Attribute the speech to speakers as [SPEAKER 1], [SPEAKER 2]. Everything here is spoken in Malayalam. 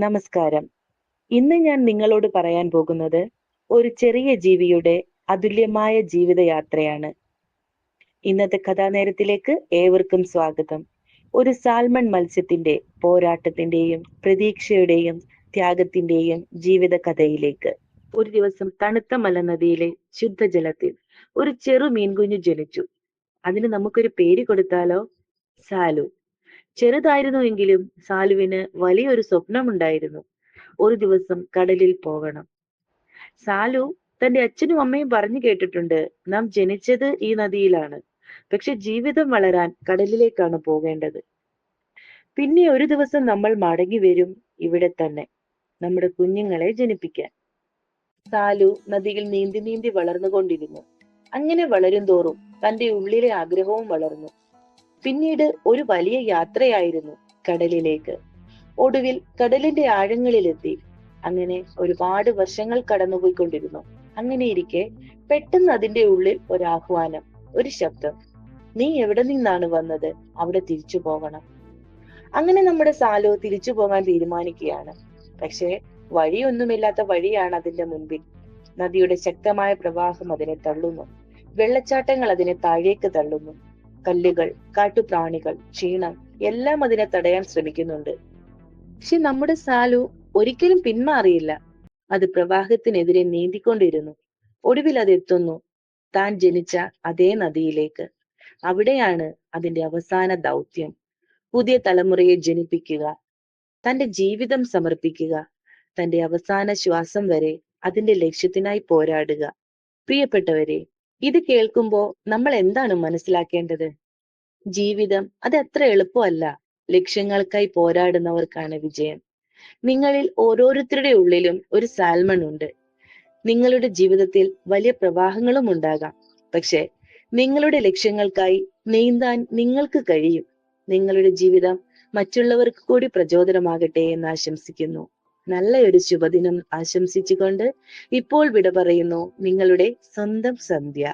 [SPEAKER 1] നമസ്കാരം. ഇന്ന് ഞാൻ നിങ്ങളോട് പറയാൻ പോകുന്നത് ഒരു ചെറിയ ജീവിയുടെ അതുല്യമായ ജീവിതയാത്രയാണ്. ഇന്നത്തെ കഥാനേരത്തിലേക്ക് ഏവർക്കും സ്വാഗതം. ഒരു സാൽമൺ മത്സ്യത്തിന്റെ പോരാട്ടത്തിന്റെയും പ്രതീക്ഷയുടെയും ത്യാഗത്തിന്റെയും ജീവിത കഥയിലേക്ക് ഒരു ദിവസം തണുത്ത മലനദിയിലെ ശുദ്ധജലത്തിൽ ഒരു ചെറു മീൻകുഞ്ഞു ജനിച്ചു. അതിന് നമുക്കൊരു പേര് കൊടുത്താലോ? സാലു. ചെറുതായിരുന്നുവെങ്കിലും സാലുവിന് വലിയൊരു സ്വപ്നമുണ്ടായിരുന്നു. ഒരു ദിവസം കടലിൽ പോകണം. സാലു തന്റെ അച്ഛനും അമ്മയും പറഞ്ഞു കേട്ടിട്ടുണ്ട് നാം ജനിച്ചത് ഈ നദിയിലാണ്. പക്ഷെ ജീവിതം വളരാൻ കടലിലേക്കാണ് പോകേണ്ടത്. പിന്നെ ഒരു ദിവസം നമ്മൾ മടങ്ങി വരും ഇവിടെ തന്നെ. നമ്മുടെ കുഞ്ഞുങ്ങളെ ജനിപ്പിക്കാൻ. സാലു നദിയിൽ നീന്തി നീന്തി വളർന്നുകൊണ്ടിരുന്നു. അങ്ങനെ വളരും തോറും തന്റെ ഉള്ളിലെ ആഗ്രഹവും വളർന്നു. പിന്നീട് ഒരു വലിയ യാത്രയായിരുന്നു കടലിലേക്ക്. ഒടുവിൽ കടലിന്റെ ആഴങ്ങളിലെത്തി. അങ്ങനെ ഒരുപാട് വർഷങ്ങൾ കടന്നുപോയിക്കൊണ്ടിരുന്നു. അങ്ങനെ ഇരിക്കെ പെട്ടെന്ന് അതിന്റെ ഉള്ളിൽ ഒരു ആഹ്വാനം ഒരു ശബ്ദം. നീ എവിടെ നിന്നാണ് വന്നത്? അവിടെ തിരിച്ചു പോകണം. അങ്ങനെ നമ്മുടെ സാലോ തിരിച്ചു പോകാൻ തീരുമാനിക്കുകയാണ്. പക്ഷേ വഴിയൊന്നുമില്ലാത്ത വഴിയാണ് അതിന്റെ മുൻപിൽ. നദിയുടെ ശക്തമായ പ്രവാഹം അതിനെ തള്ളുന്നു. വെള്ളച്ചാട്ടങ്ങൾ അതിനെ താഴേക്ക് തള്ളുന്നു. കല്ലുകൾ കാട്ടുപ്രാണികൾ ക്ഷീണം എല്ലാം അതിനെ തടയാൻ ശ്രമിക്കുന്നുണ്ട്. പക്ഷെ നമ്മുടെ സാലു ഒരിക്കലും പിന്മാറിയില്ല. അത് പ്രവാഹത്തിനെതിരെ നീന്തിക്കൊണ്ടിരുന്നു. ഒടുവിൽ അത് എത്തുന്നു. താൻ ജനിച്ച അതേ നദിയിലേക്ക്. അവിടെയാണ് അതിന്റെ അവസാന ദൗത്യം. പുതിയ തലമുറയെ ജനിപ്പിക്കുക. തന്റെ ജീവിതം സമർപ്പിക്കുക. തന്റെ അവസാന ശ്വാസം വരെ അതിന്റെ ലക്ഷ്യത്തിനായി പോരാടുക. പ്രിയപ്പെട്ടവരെ ഇത് കേൾക്കുമ്പോൾ നമ്മൾ എന്താണ് മനസ്സിലാക്കേണ്ടത്? ജീവിതം അത് അത്ര എളുപ്പമല്ല. ലക്ഷ്യങ്ങൾക്കായി പോരാടുന്നവർക്കാണ് വിജയം. നിങ്ങളിൽ ഓരോരുത്തരുടെ ഉള്ളിലും ഒരു സാൽമൺ ഉണ്ട്. നിങ്ങളുടെ ജീവിതത്തിൽ വലിയ പ്രവാഹങ്ങളും ഉണ്ടാകാം. പക്ഷെ നിങ്ങളുടെ ലക്ഷ്യങ്ങൾക്കായി നീന്താൻ നിങ്ങൾക്ക് കഴിയും. നിങ്ങളുടെ ജീവിതം മറ്റുള്ളവർക്ക് കൂടി പ്രചോദനമാകട്ടെ എന്ന് ആശംസിക്കുന്നു. നല്ല ഒരു ശുഭദിനം ആശംസിച്ചുകൊണ്ട് ഇപ്പോൾ വിട പറയുന്നു നിങ്ങളുടെ സ്വന്തം സന്ധ്യ.